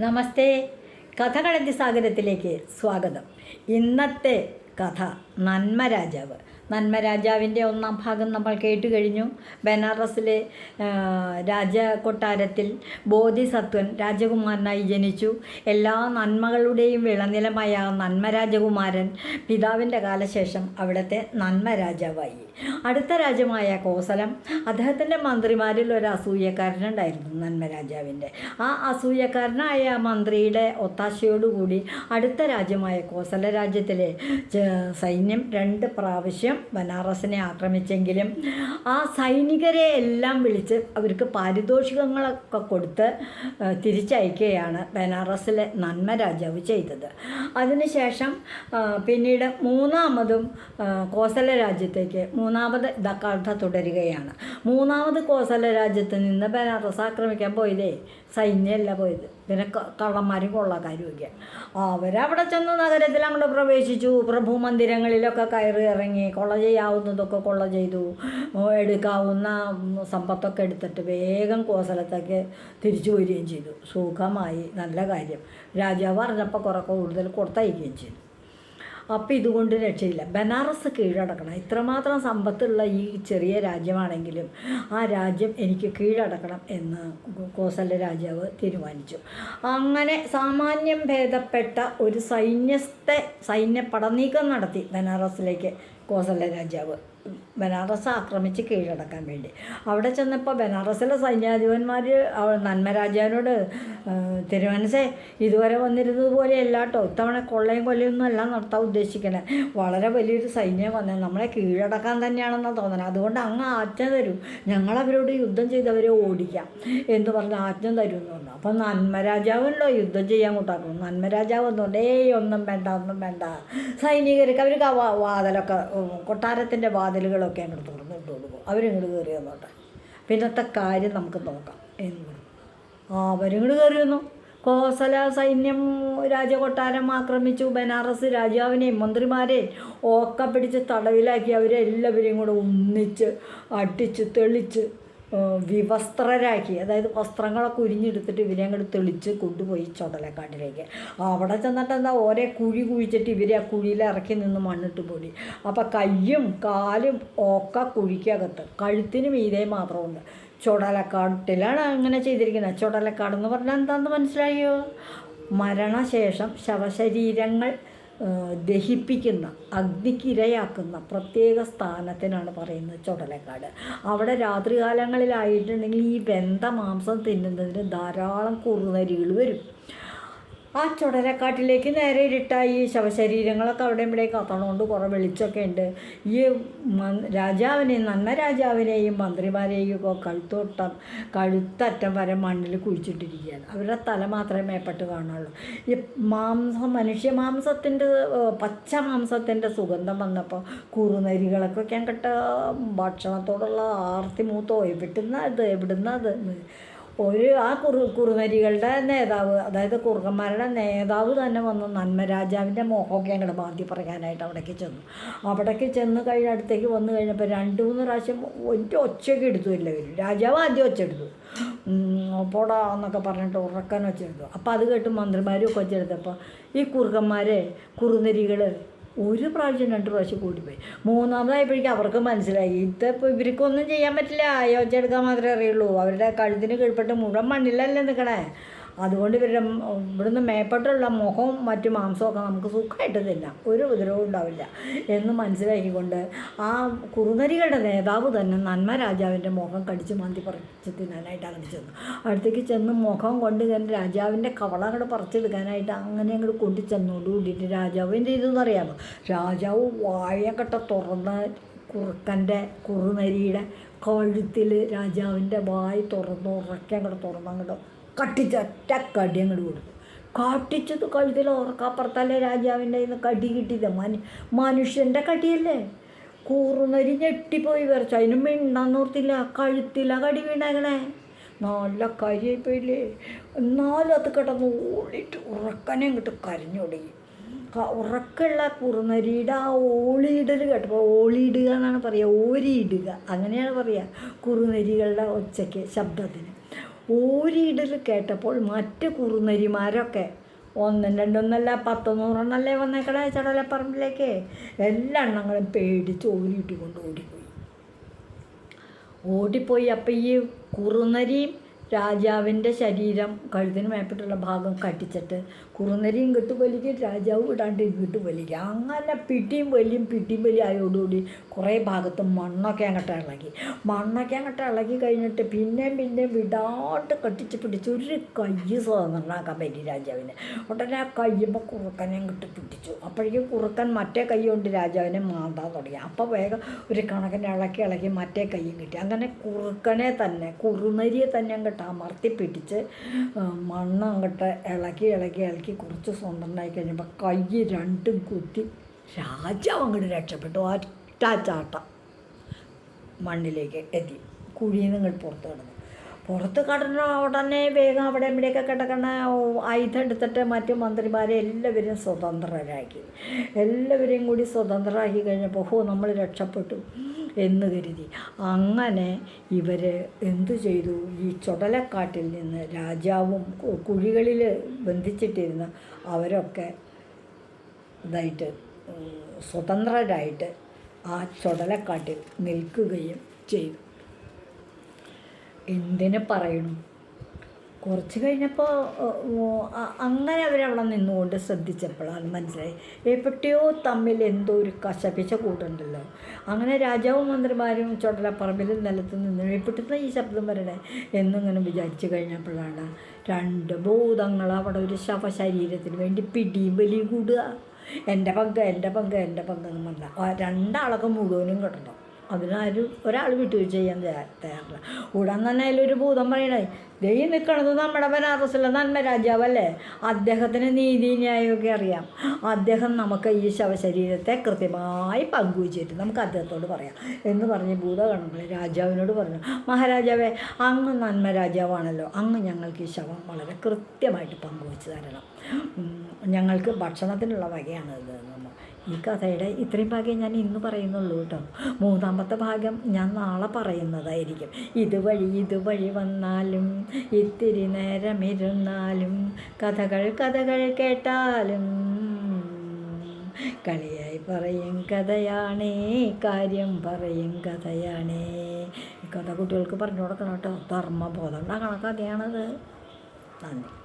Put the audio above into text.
നമസ്തേ. കഥകളന്തി സാഗരത്തിലേക്ക് സ്വാഗതം. ഇന്നത്തെ കഥ നന്മ രാജാവ് നന്മ രാജാവിന്റെ ഒന്നാം ഭാഗം നമ്മൾ കേട്ട് കഴിഞ്ഞു ബനാറസിലെ രാജ രാജകൊട്ടാരത്തിൽ ബോധിസത്വൻ രാജകുമാരനായി ജനിച്ചു. എല്ലാ നന്മകളുടെയും വിളനിലമായ നന്മ രാജകുമാരൻ പിതാവിന്റെ കാലശേഷം അവിടുത്തെ നന്മ രാജാവായി. അടുത്ത രാജ്യമായ കോസലം അദ്ദേഹത്തിന്റെ മന്ത്രിമാരിൽ ഒരു അസൂയക്കാരനുണ്ടായിരുന്നു നന്മ രാജാവിന്റെ. ആ അസൂയക്കാരനായ മന്ത്രിയുടെ ഒത്താശയോടുകൂടി അടുത്ത രാജ്യമായ കോസല രാജ്യത്തിലെ സൈന്യം രണ്ട് പ്രാവശ്യം ബനാറസിനെ ആക്രമിച്ചെങ്കിലും ആ സൈനികരെ എല്ലാം വിളിച്ച് അവർക്ക് പാരിതോഷികങ്ങളൊക്കെ കൊടുത്ത് തിരിച്ചയക്കുകയാണ് ബനാറസിലെ നന്മ രാജാവ് ചെയ്തത്. അതിനുശേഷം പിന്നീട് മൂന്നാമതും കോസല രാജ്യത്തേക്ക് മൂന്നാമത് കഥ തുടരുകയാണ്. മൂന്നാമത് കോസല രാജ്യത്ത് നിന്ന് ബനാറസ് ആക്രമിക്കാൻ പോയതേ സൈന്യമല്ല പോയത്. പിന്നെ കള്ളന്മാരും കൊള്ള ഒക്കെ അവരവിടെ ചെന്ന് നഗരത്തിൽ അങ്ങോട്ട് പ്രവേശിച്ചു. പ്രഭു മന്ദിരങ്ങളിലൊക്കെ കയറി ഇറങ്ങി കൊള്ള ചെയ്യാവുന്നതൊക്കെ കൊള്ള ചെയ്തു. എടുക്കാവുന്ന സമ്പത്തൊക്കെ എടുത്തിട്ട് വേഗം കോസലത്തേക്ക് തിരിച്ചു വരികയും ചെയ്തു. സുഖമായി. നല്ല കാര്യം. രാജാവ് അറിഞ്ഞപ്പോൾ കുറെ കൂടുതൽ കൊടുത്തയക്കുകയും ചെയ്തു. അപ്പോൾ ഇതുകൊണ്ട് രക്ഷയില്ല. ബനാറസ് കീഴടക്കണം. ഇത്രമാത്രം സമ്പത്തുള്ള ഈ ചെറിയ രാജ്യമാണെങ്കിലും ആ രാജ്യം എനിക്ക് കീഴടക്കണം എന്ന് കോസല രാജാവ് തീരുമാനിച്ചു. അങ്ങനെ സാമാന്യം ഭേദപ്പെട്ട ഒരു സൈന്യത്തെ സൈന്യ പടനീക്കം നടത്തി ബനാറസിലേക്ക് കോസല രാജാവ്. ബനാറസ് ആക്രമിച്ച് കീഴടക്കാൻ വേണ്ടി. അവിടെ ചെന്നപ്പോൾ ബനാറസിലെ സൈന്യാധിപന്മാർ നന്മ രാജാവിനോട് തിരുവനസേ ഇതുവരെ വന്നിരുന്നത് പോലെയല്ല കേട്ടോ ഇത്തവണ കൊള്ളയും കൊല്ലയൊന്നും അല്ല നടത്താൻ ഉദ്ദേശിക്കണേ. വളരെ വലിയൊരു സൈന്യം വന്നത് നമ്മളെ കീഴടക്കാൻ തന്നെയാണെന്നാണ് തോന്നണത് അതുകൊണ്ട് അങ്ങ് ആജ്ഞ തരൂ. ഞങ്ങളവരോട് യുദ്ധം ചെയ്തവരെ ഓടിക്കാം എന്ന് പറഞ്ഞ് ആജ്ഞ തരും എന്ന് പറഞ്ഞു. അപ്പം നന്മ രാജാവുണ്ടോ യുദ്ധം ചെയ്യാൻ കൂട്ടാക്കും. നന്മ രാജാവ് എന്നുകൊണ്ട് ഏയ് ഒന്നും വേണ്ട ഒന്നും വേണ്ട. സൈനികർക്ക് അവർക്ക് വാതിലൊക്കെ കൊട്ടാരത്തിന്റെ കൊട്ടാരത്തിന്റെ വാതിലുകളൊക്കെ അങ്ങോട്ട് തുറന്നിട്ട് കൊടുക്കും അവരിങ്ങോട്ട് കയറി വന്നോട്ടെ. പിന്നത്തെ കാര്യം നമുക്ക് നോക്കാം. എന്ന് ആ അവരിങ്ങോട്ട് കയറി വന്നു. കോസല സൈന്യം രാജകൊട്ടാരം ആക്രമിച്ചു. ബനാറസ് രാജാവിനെയും മന്ത്രിമാരെയും ഒക്കെ പിടിച്ച് തടവിലാക്കി അവരെ എല്ലാവരെയും കൂടെ ഒന്നിച്ച് അടിച്ച് തെളിച്ച് വിവസ്ത്രരാക്കി അതായത് വസ്ത്രങ്ങളൊക്കെ ഉരിഞ്ഞെടുത്തിട്ട് ഇവരെ അങ്ങോട്ട് തെളിച്ച് കൊണ്ടുപോയി ചുടലക്കാട്ടിലേക്ക്. അവിടെ ചെന്നിട്ട് എന്താ ഓരോ കുഴി കുഴിച്ചിട്ട് ഇവരെ ആ കുഴിയിൽ ഇറക്കി നിന്ന് മണ്ണിട്ട് പൊടി അപ്പം കയ്യും കാലും ഒക്കെ കുഴിക്കകത്ത്. കഴുത്തിന് മീതെ മാത്രമുണ്ട്. ചുടലക്കാട്ടിലാണ് അങ്ങനെ ചെയ്തിരിക്കുന്നത്. ചുടലക്കാട് എന്ന് പറഞ്ഞാൽ എന്താണെന്ന് മനസ്സിലായോ? മരണശേഷം ശവശരീരങ്ങൾ ദഹിപ്പിക്കുന്ന അഗ്നിക്കിരയാക്കുന്ന പ്രത്യേക സ്ഥാനത്തിനാണ് പറയുന്നത് ചുടലക്കാട്. അവിടെ രാത്രികാലങ്ങളിലായിട്ടുണ്ടെങ്കിൽ ഈ വെന്ത മാംസം തിന്നുന്നതിന് ധാരാളം കുറുനരികൾ വരും. ആ ചുടലക്കാട്ടിലേക്ക് നേരെ ഇരുട്ടായി. ശവശരീരങ്ങളൊക്കെ അവിടെ ഇവിടെ കത്തണോണ്ട് കുറേ വെളിച്ചമൊക്കെ ഉണ്ട് ഈ രാജാവിനെയും നന്മ രാജാവിനെയും മന്ത്രിമാരെയും ഒക്കെ കഴുത്തോട്ടം കഴുത്തറ്റം വരെ മണ്ണിൽ കുഴിച്ചിട്ടിരിക്കുകയാണ് അവരുടെ തല മാത്രമേ മേപ്പെട്ട് കാണുള്ളൂ ഈ മാംസം മനുഷ്യ മാംസത്തിന്റെ പച്ച മാംസത്തിന്റെ സുഗന്ധം വന്നപ്പോൾ കുറുനരികളൊക്കെ കിട്ട ഭക്ഷണത്തോടുള്ള ആർത്തി മൂത്തോ എവിടുന്നത് എവിടുന്നത് ഒരു ആ കുറു കുറുനരികളുടെ നേതാവ് അതായത് കുറുക്കന്മാരുടെ നേതാവ് തന്നെ വന്ന് നന്മ രാജാവിന്റെ മോഹമൊക്കെ അങ്ങോട്ട് മാറ്റി പറയാനായിട്ട് അവിടേക്ക് ചെന്നു. അവിടേക്ക് ചെന്ന് കഴിഞ്ഞ അടുത്തേക്ക് വന്നു കഴിഞ്ഞപ്പോൾ രണ്ട് മൂന്ന് പ്രാവശ്യം ഒറ്റ ഒച്ചയൊക്കെ എടുത്തു എല്ലാവരും. രാജാവ് ആദ്യം ഒച്ച എടുത്തു. പോടാ എന്നൊക്കെ പറഞ്ഞിട്ട് ഉറക്കാൻ വെച്ചെടുത്തു അപ്പോൾ അത് കേട്ട് മന്ത്രിമാരും ഒക്കെ വെച്ചെടുത്തപ്പോൾ ഈ കുറുക്കന്മാരെ കുറുനരികൾ ഒരു പ്രാവശ്യം രണ്ട് പ്രാവശ്യം കൂടിപ്പോയി. മൂന്നാമതായപ്പോഴേക്കും അവർക്ക് മനസ്സിലായി. ഇതിപ്പോൾ ഇവർക്കൊന്നും ചെയ്യാൻ പറ്റില്ല. യോജിച്ചെടുക്കാൻ മാത്രമേ അറിയുള്ളൂ. അവരുടെ കഴുത്തിന് കീഴ്പ്പെട്ട് മുഴുവൻ മണ്ണിലല്ലേ നിൽക്കണേ അതുകൊണ്ട് ഇവരുടെ ഇവിടുന്ന് മേപ്പെട്ടുള്ള മുഖവും മറ്റു മാംസമൊക്കെ നമുക്ക് സുഖമായിട്ട് തിന്നാം. ഒരു ഉപദ്രവവും ഉണ്ടാവില്ല എന്ന് മനസ്സിലാക്കിക്കൊണ്ട് ആ കുറുനരികളുടെ നേതാവ് തന്നെ നന്മ രാജാവിന്റെ മുഖം കടിച്ച് മാന്തി പറിച്ച് തിന്നാനായിട്ട് അങ്ങോട്ട് ചെന്നു. അടുത്തേക്ക് ചെന്ന് മുഖം കൊണ്ട് ഞാൻ രാജാവിന്റെ കവള അങ്ങോട്ട് പറിച്ചെടുക്കാനായിട്ട് അങ്ങനെ അങ്ങോട്ട് കൊണ്ടു കൂടിയിട്ട് രാജാവ് എന്ത് ചെയ്തു എന്നറിയാമോ? രാജാവ് വാഴക്കട്ട തുറന്ന് കുറുക്കന്റെ കുറുനരിയുടെ കഴുത്തിൽ രാജാവിന്റെ വായി തുറന്ന് ഉറക്കെ അങ്ങോട്ട് തുറന്ന് കട്ടിച്ചൊറ്റ കടി അങ്ങോട്ട് കൊടുത്തു. കാട്ടിച്ചത് ഉറക്കപ്പുറത്തല്ലേ രാജാവിന്റെ നിന്ന് കടി കിട്ടിയത്? മനു മനുഷ്യന്റെ കടിയല്ലേ? കൂറുനരി ഞെട്ടിപ്പോയി വരച്ചു അതിനും മിണ്ടാന്നോർത്തില്ല കഴുത്തില കടി വീണേക്കണേ. നല്ല കരിയായിപ്പോയില്ലേ എന്നാലും അത് കിടന്ന് ഓളിയിട്ട് ഉറക്കനെ ഇങ്ങോട്ട് കരഞ്ഞു തുടങ്ങി. ഉറക്കമുള്ള കുറുനരിയുടെ ആ ഓളിയിടൽ കേട്ടപ്പോൾ ഓളിയിടുക എന്നാണ് പറയുക. ഓരിയിടുക. അങ്ങനെയാണ് പറയുക. കുറുനരികളുടെ ഒച്ചയ്ക്ക് ശബ്ദത്തിന്. ഓരിയിടൽ കേട്ടപ്പോൾ മറ്റ് കുറുനരിമാരൊക്കെ ഒന്നും രണ്ടൊന്നല്ല പത്ത് നൂറെണ്ണല്ലേ വന്നേക്കടേ ചടലപ്പറമ്പിലേക്ക്? എല്ലാ എണ്ണങ്ങളും പേടിച്ച് ഓരിയിട്ട് കൊണ്ട് ഓടിപ്പോയി. ഓടിപ്പോയി. അപ്പം ഈ കുറുനരിയും രാജാവിന്റെ ശരീരം കഴുത്തിന് മേപ്പിട്ടുള്ള ഭാഗം കട്ടിച്ചിട്ട് കുറുനരിയും കെട്ടുപൊലിക്കും രാജാവും ഇടാണ്ട് ഇങ്ങോട്ട് വലിക്കുക അങ്ങനെ പിടിയും വലിയും പിടിയും വലിയും ആയോടുകൂടി കുറേ ഭാഗത്ത് മണ്ണൊക്കെ അങ്ങോട്ട് ഇളകി. മണ്ണൊക്കെ അങ്ങോട്ട് ഇളകി കഴിഞ്ഞിട്ട് പിന്നെയും പിന്നെയും വിടാണ്ട് കട്ടിച്ച് പിടിച്ച് ഒരു കൈ സ്വതന്ത്രനാക്കാൻ പറ്റി രാജാവിനെ. ഉടനെ ആ കയ്യുമ്പോൾ കുറുക്കനെ ഇങ്ങോട്ട് പിടിച്ചു. അപ്പോഴേക്കും കുറുക്കൻ മറ്റേ കൈ കൊണ്ട് രാജാവിനെ മാന്താൻ തുടങ്ങി. അപ്പോൾ വേഗം ഒരു കണക്കിന് ഇളക്കി ഇളക്കി മറ്റേ കൈയും കിട്ടി. അങ്ങനെ കുറുക്കനെ തന്നെ കുറുനരിയെ തന്നെ അങ്ങോട്ട് അമർത്തി പിടിച്ച് മണ്ണ് അങ്ങോട്ട് ഇളകി ഇളകി ഇളക്കി കുറച്ച് സ്വന്തമായി കഴിഞ്ഞപ്പോൾ കൈ രണ്ടും കുത്തി രാജാവ് അങ്ങോട്ട് രക്ഷപ്പെട്ടു. ഒറ്റ ചാട്ട മണ്ണിലേക്ക് എത്തി. കുഴിയിൽ നിന്ന് ഇങ്ങോട്ട് പുറത്ത് കിടന്നു. പുറത്ത് കടന്ന ഉടനെ വേഗം അവിടെ ഇവിടെയൊക്കെ കിടക്കണ ആയുധം എടുത്തിട്ട് മറ്റു മന്ത്രിമാരെ എല്ലാവരും സ്വതന്ത്രരാക്കി. എല്ലാവരെയും കൂടി സ്വതന്ത്രരാക്കി കഴിഞ്ഞപ്പോൾ ഹോ നമ്മൾ രക്ഷപ്പെട്ടു. എന്ന് കരുതി. അങ്ങനെ ഇവർ എന്തു ചെയ്തു? ഈ ചുടലക്കാട്ടിൽ നിന്ന് രാജാവും കുഴികളിൽ ബന്ധിച്ചിട്ടിരുന്ന അവരൊക്കെ ഇതായിട്ട് സ്വതന്ത്രരായിട്ട് ആ ചുടലക്കാട്ടിൽ നിൽക്കുകയും ചെയ്തു. എന്തിനു പറയണു? കുറച്ച് കഴിഞ്ഞപ്പോൾ അങ്ങനെ അവരവിടെ നിന്നുകൊണ്ട് ശ്രദ്ധിച്ചപ്പോഴാണ് മനസ്സിലായി. എപ്പോഴോ തമ്മിൽ എന്തോ ഒരു കശപിച്ച കൂട്ടുണ്ടല്ലോ. അങ്ങനെ രാജാവും മന്ത്രിമാരും ചുടലപ്പറമ്പിൽ നിലത്ത് നിന്ന് എപ്പോഴത്തെ ഈ ശബ്ദം വരണേ എന്നിങ്ങനെ വിചാരിച്ചു കഴിഞ്ഞപ്പോഴാണ് രണ്ട് ഭൂതങ്ങൾ അവിടെ ഒരു ശവശരീരത്തിന് വേണ്ടി പിടിയും വലിയും കൂടുക. എന്റെ പങ്ക് എന്റെ പങ്ക് എന്റെ പങ്ക് എന്ന് പറഞ്ഞാൽ രണ്ടാളൊക്കെ മുഴുവനും കിടന്നു. അതിനാരും ഒരാൾ വിട്ടുവീഴ്ച ചെയ്യാൻ തയ്യാ- തയ്യാറില്ല. ഉടൻ തന്നെ അതിലൊരു ഭൂതം പറയണേ ദൈ നിൽക്കുന്നത് നമ്മുടെ ബനാറസിലെ നന്മ രാജാവല്ലേ? അദ്ദേഹത്തിന് നീതി ന്യായമൊക്കെ അറിയാം. അദ്ദേഹം നമുക്ക് ഈ ശവശരീരത്തെ കൃത്യമായി പങ്കുവച്ചിട്ട് നമുക്ക് അദ്ദേഹത്തോട് പറയാം. എന്ന് പറഞ്ഞ് ഭൂതഗണങ്ങൾ രാജാവിനോട് പറഞ്ഞു മഹാരാജാവേ അങ്ങ് നന്മ രാജാവാണല്ലോ. അങ്ങ് ഞങ്ങൾക്ക് ഈ ശവം വളരെ കൃത്യമായിട്ട് പങ്കുവച്ച് തരണം. ഞങ്ങൾക്ക് ഭക്ഷണത്തിനുള്ള വകയാണ് ഇത്. ഈ കഥയുടെ ഇത്രയും ഭാഗ്യം ഞാൻ ഇന്ന് പറയുന്നുള്ളൂ കേട്ടോ. മൂന്നാമത്തെ ഭാഗം ഞാൻ നാളെ പറയുന്നതായിരിക്കും. ഇതുവഴി ഇതുവഴി വന്നാലും ഇത്തിരി നേരമിരുന്നാലും കഥകൾ കഥകൾ കേട്ടാലും കളിയായി പറയും കഥയാണേ കാര്യം പറയും കഥയാണേ. കഥ കുട്ടികൾക്ക് പറഞ്ഞു കൊടുക്കണം കേട്ടോ. ധർമ്മബോധം. ഉണ്ടാക്കണ നന്ദി.